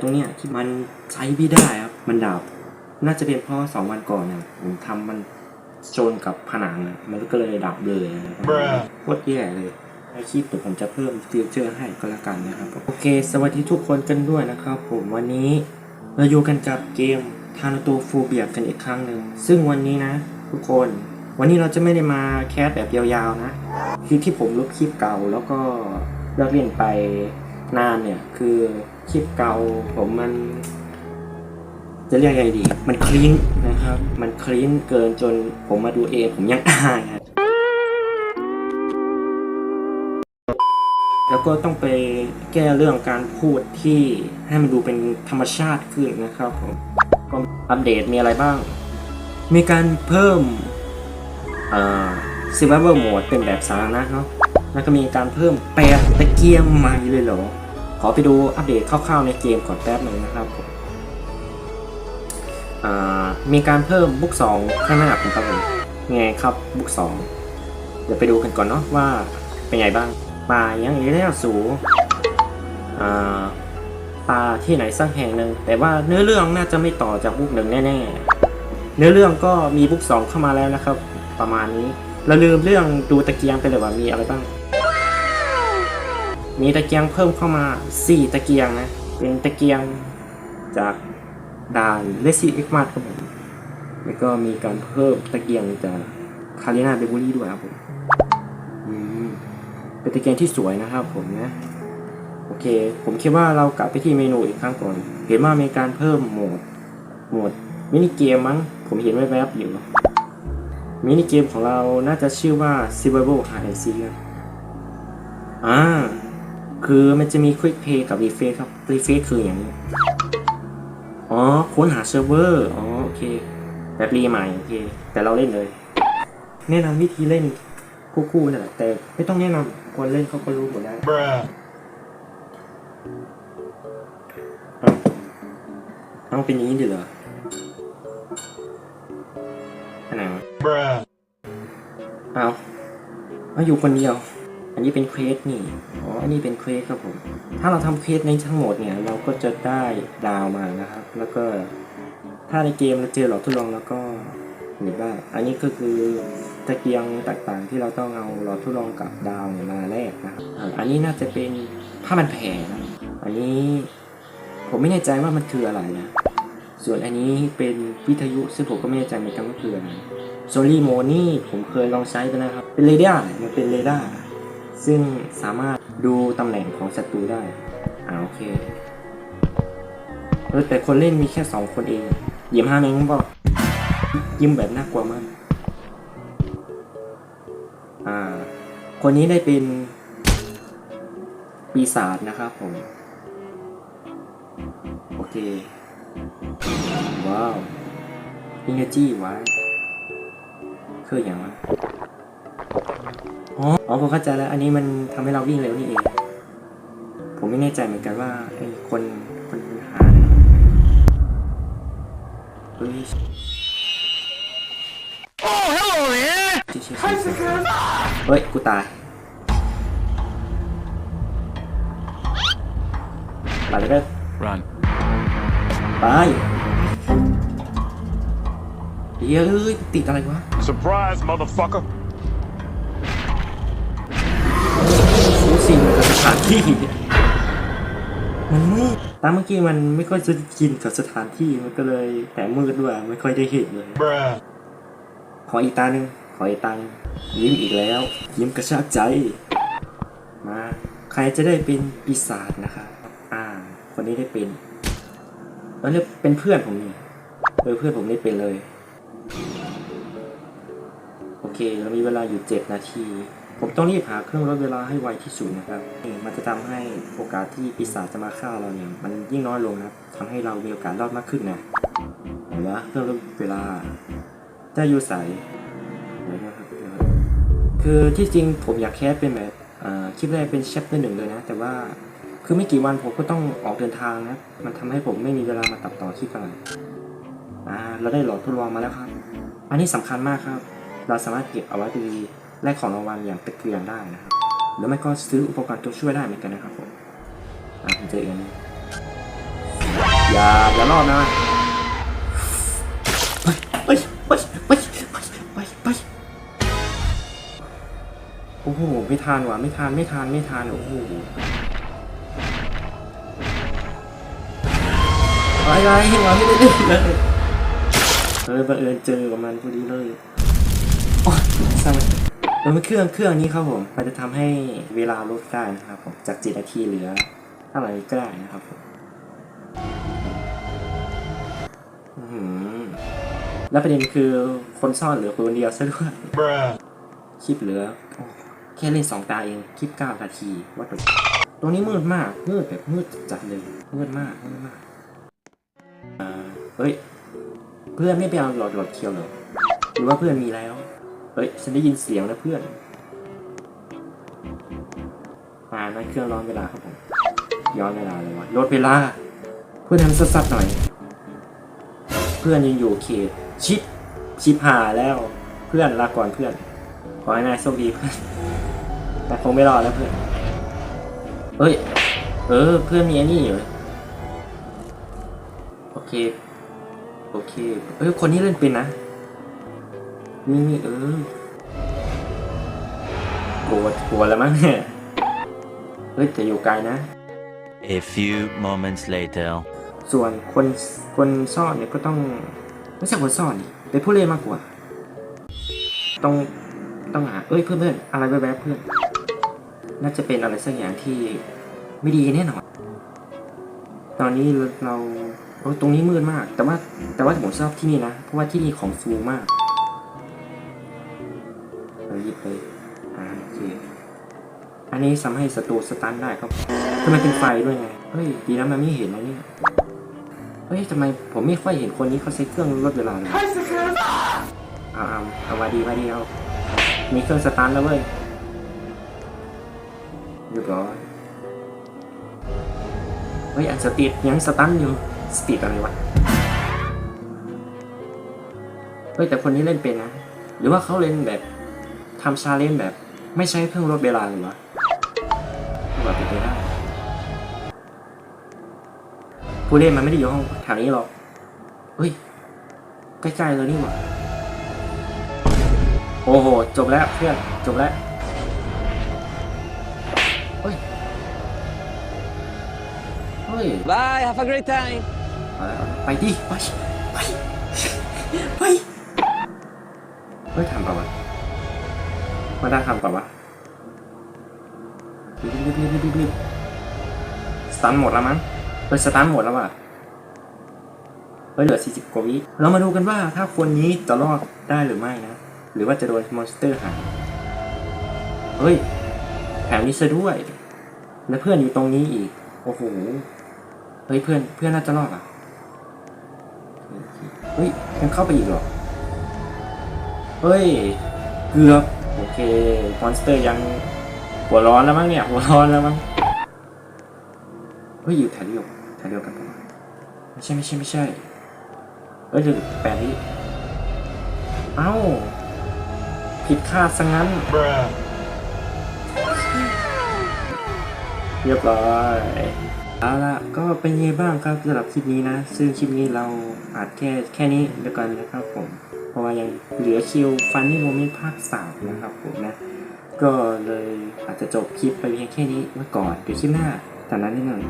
ตรงเนี้ยที่มันใช้ไม่ได้ครับ มันดับ น่าจะเป็นเพราะสองวันก่อนเนี่ยผมทำมันชนกับผนังอะมันก็เลยดับเลยนะครับ Bruh โคตรแย่เลยในคลิปเดี๋ยวผมจะเพิ่มฟิวเจอร์ให้ก็แล้วกันนะครับ โอเค สวัสดีทุกคนกันด้วยนะครับ ผมวันนี้เราอยู่กันกับเกมทานาโตฟูเบียกันอีกครั้งหนึ่ง ซึ่งวันนี้นะ ทุกคน วันนี้เราจะไม่ได้มาแคสแบบยาวๆนะ คือที่ผมลบคลิปเก่าแล้วก็เลิกเล่นไป นานเนี่ย คือคลิปเก่าผมมัน จะเรียกยังไงดี มันคลีนนะครับ มันคลีนเกินจนผมมาดูเองผมยังอายอะแล้วก็ต้องไปแก้เรื่องการพูดที่ให้มันดูเป็นธรรมชาติขึ้นนะครับผมก็อัปเดตมีอะไรบ้าง มีการเพิ่มอ่า survival mode เป็นแบบสาธารณะเนาะแล้วก็มีการเพิ่มแปดตะเกียงใหม่เลยเหรอ อไปดูอัปเดตคร่าวๆในเกมก่อนแป๊บหนึ่งนะครับผมมีการเพิ่มบุ๊กสองข้างหน้าผมครับผมไงครับบุ๊กสองเดี๋ยวไปดูกันก่อนเนาะว่าเป็นไงบ้างป่ายังอีแล้วสูป่าที่ไหนสักแห่งหนึ่งแต่ว่าเนื้อเรื่องน่าจะไม่ต่อจากบุ๊กหนึ่งแน่ๆ เนื้อเรื่องก็มีบุ๊กสองเข้ามาแล้วนะครับ ประมาณนี้เราลืมเรื่องดูตะเกียงไปเลยว่ามีอะไรบ้าง มีตะเกียงเพิ่มเข้ามา 4 ตะเกียงนะ เป็นตะเกียงจากด่านเลซี่เอ็กมาครับผมแล้วก็มีการเพิ่มตะเกียงจากคารินาเบเบอรี่ด้วยครับผมอืมเป็นตะเกียงที่สวยนะครับผมนะ โอเค ผมคิดว่าเรากลับไปที่เมนูอีกครั้งก่อน เห็นว่ามีการเพิ่มโหมด โหมดมินิเกมมั้ง ผมเห็นแวบๆอยู่ มินิเกมของเราน่าจะชื่อว่า Survival Hide and Seek ครับอ่า คือมันจะมี Quick Play กับ Refresh ครับ Refresh คืออย่างนี้ อ๋อ ค้นหาเซิร์ฟเวอร์ อ๋อ โอเค แบบรีใหม่ โอเค แต่เราเล่นเลย แนะนำวิธีเล่นคู่ๆนั่นแหละแต่ไม่ต้องแนะนำคนเล่นเขาก็รู้หมดแล้ว Bruh เอาเป็นอย่างนี้ดีเหรออันไหนวะเอาเอาอยู่คนเดียว อันนี้เป็นเควสนี่ อ๋อ อันนี้เป็นเควสครับผม ถ้าเราทำเควสในทั้งหมดเนี่ย เราก็จะได้ดาวมานะครับ แล้วก็ถ้าในเกมเราเจอหลอดทดลองแล้วก็หรือว่าอันนี้ก็คือตะเกียงต่างๆที่เราต้องเอาหลอดทดลองกับดาวมาแลกนะครับอันนี้น่าจะเป็นผ้ามันแผ่นะอันนี้ผมไม่แน่ใจว่ามันคืออะไรนะ ส่วนอันนี้เป็นวิทยุซึ่งผมก็ไม่แน่ใจเหมือนกันว่าคืออะไรโซลี่โมนี่ผมเคยลองใช้ไปนะครับ เป็นเรดาร์มันเป็นเรดาร์ ซึ่งสามารถดูตำแหน่งของศัตรูได้ อ่าโอเคแต่คนเล่นมีแค่สองคนเองยิ้มห้าเมงบอกยิ้มแบบน่ากลัวมาก อ่า คนนี้ได้เป็นปีศาจนะครับผม โอเค ว้าวอินเนจี้ไว้คืออย่างวะ อ๋ออ๋อผมเข้าใจแล้ว อันนี้มันทำให้เราวิ่งเร็วนี่เอง ผมไม่แน่ใจเหมือนกันว่าไอ้คนคนหาเนี่ยเฮ้ย Oh hello man ชิชิชิชิเฮ้ย กูตายไปเลยเด้อ Run ไปเฮ้ยเอ้ยติดอะไรวะ Surprise motherfucker ถานที่ มันมืดตามเมื่อกี้มันไม่ค่อยจะกินกับสถานที่มันก็เลย แต่มืดด้วยไม่ค่อยได้เห็นเลย Bruh ขออีกตาหนึ่งขออีกตาหนึ่งยิ้มอีกแล้ว ยิ้มกระชากใจ มา ใครจะได้เป็นปีศาจนะคะอ่า คนนี้ได้เป็นแล้วเนี่ยเป็นเพื่อนผมนี่เออเพื่อนผมได้เป็นเลย โอเค เรามีเวลาอยู่เจ็ดนาที ผมต้องรีบหาเครื่องลดเวลาให้ไวที่สุดนะครับนี่มันจะทำให้โอกาสที่ปีศาจจะมาฆ่าเราเนี่ย มันยิ่งน้อยลงนะครับทำให้เรามีโอกาสรอดมากขึ้นนะเห็นไหมเครื่องลดเวลาจะอยู่ใสเดี๋ยวนะครับคือที่จริงผมอยากแคสเป็นแบบอ่าคลิปแรกเป็น chapter หนึ่งเลยนะ แต่ว่าคือไม่กี่วันผมก็ต้องออกเดินทางนะ มันทำให้ผมไม่มีเวลามาตัดต่อคลิปอะไรอ่าเราได้หลอดทดลองมาแล้วครับ อันนี้สำคัญมากครับ เราสามารถเก็บเอาไว้ดี แลกของรางวัลอย่างตะเกียงได้นะครับหรือไม่ก็ซื้ออุปกรณ์ตัวช่วยได้เหมือนกันนะครับผมอ่าผมเจออีกอันหนึงอย่าอย่ารอดนะไปไปไปไปไปไปโอ้โหไม่ทานว่ะไม่ทานไม่ทานไม่ทานโอ้โหอะไรไรวะไม่ได้เล่นเลยเออบังเอิญเจอกับมันพอดีเลยโอ้ยสร้าง มันเออมันเครื่องเครื่องนี้ครับผมมันจะทำให้เวลาลดได้นะครับผมจาก7นาทีเหลือเท่าไหร่ก็ได้นะครับผมอื้อหือแล้วประเด็นคือคนซ่อนเหลือคนเดียวซะด้วยคลิปเหลืออแค่เล่นสองตาเองคลิปเก้านาทีวัดตัวตรงนี้มืดมากมืดแบบมืดจัดเลยมืดมากมืดมากอ่าเฮ้ยเพื่อนไม่ไปเอาหลอดหลอดเคียวเหรอหรือว่าเพื่อนมีแล้ว เฮ้ย ฉันได้ยินเสียงนะเพื่อนอ่านั่นเครื่องร้อนเวลาครับผม ย้อนเวลาเลยวะลดเวลา เพื่อนทำสัดๆหน่อย เพื่อนยังอยู่เขต ชิป ชิปหาแล้ว เพื่อนลาก่อนเพื่อน ขอให้นายโชคดีเพื่อน แต่คงไม่รอดแล้วเพื่อนเอ้ย เออ เพื่อนมีอ้นี่อยู่โอเค โอเค เอ้ย คนนี้เล่นเป็นนะ นี่นี่เออกลัวกลัวแล้วมั้งเนี่ยเฮ้ยแต่อยู่ไกลนะ A few moments later. ส่วนคนคนซ่อนเนี่ยก็ต้องไม่ใช่คนซ่อนดิเป็นผู้เล่นมากกว่า ต้องต้องหาเอ้ยเพื่อนเพื่อนอะไรแวบๆเพื่อน น่าจะเป็นอะไรสักอย่างที่ไม่ดีแน่นอน ตอนนี้เราโอ้ยตรงนี้มืดมาก แต่ว่าแต่ว่าผมชอบที่นี่นะ เพราะว่าที่นี่ของฟูมาก นี้ทำให้ศัตรูสตันได้ครับทำไมเป็นไฟด้วยไง เฮ้ย ดีนะมันไม่เห็นนะเนี่ย เฮ้ยทำไมผมไม่ค่อยเห็นคนนี้เขาใช้เครื่องลดเวลาเลยเอาเอาเอามาดีมาดีเอา มีเครื่องสตาร์ทแล้วเว้ยเรียบร้อยเฮ้ยอันสตีดยังสตันอยู่ สตีดอะไรวะ เฮ้ยแต่คนนี้เล่นเป็นนะ หรือว่าเขาเล่นแบบทำชาเลนแบบ ไม่ใช้เครื่องลดเวลาเลยวะ ว่าเป็นไปได้ผู้เล่นมันไม่ได้อยู่ห้องแถวนี้หรอกเฮ้ย ใกล้ๆเลยนี่หว่าโอ้โห จบแล้วเพื่อน จบแล้วเฮ้ย เฮ้ย Bye, have a great time. เอาละเอาละไปดิไปไปไปเฮ้ยทำเปล่าวะมาได้ทำเปล่าวะ รีบรีบรีบรีบรีบสตันหมดแล้วมั้งเฮ้ยสตันหมดแล้วว่ะเฮ้ยเหลือ 40 กว่าวิเรามาดูกันว่าถ้าคนนี้จะรอดได้หรือไม่นะ หรือว่าจะโดนมอนสเตอร์หาเฮ้ยแถมนี้ซะด้วย และเพื่อนอยู่ตรงนี้อีก โอ้โห เฮ้ยเพื่อนเพื่อนน่าจะรอดอะ เฮ้ยยังเข้าไปอีกหรอ เฮ้ย เกือบ โอเคมอนสเตอร์ยัง หัวร้อนแล้วมั้งเนี่ย หัวร้อนแล้วมั้งเฮ้ยอยู่แถวเดียวแถวเดียวกันปะวะไม่ใช่ไม่ใช่ไม่ใช่เฮ้ยเหลือแปดวิเอ้าผิดคาดซะงั้น Bruh. เรียบร้อยเอาละก็เป็นยังไงบ้างครับสำหรับคลิปนี้นะ ซึ่งคลิปนี้เราอาจแค่แค่นี้เดียวกันนะครับผม เพราะว่ายังเหลือคิวฟันนี่โมเมนต์ภาคสามนะครับผมนะ ก็เลยอาจจะจบคลิปไปเพียงแค่นี้เมื่อก่อนเดี๋ยวคลิปหน้าแต่นั้นแน่นอน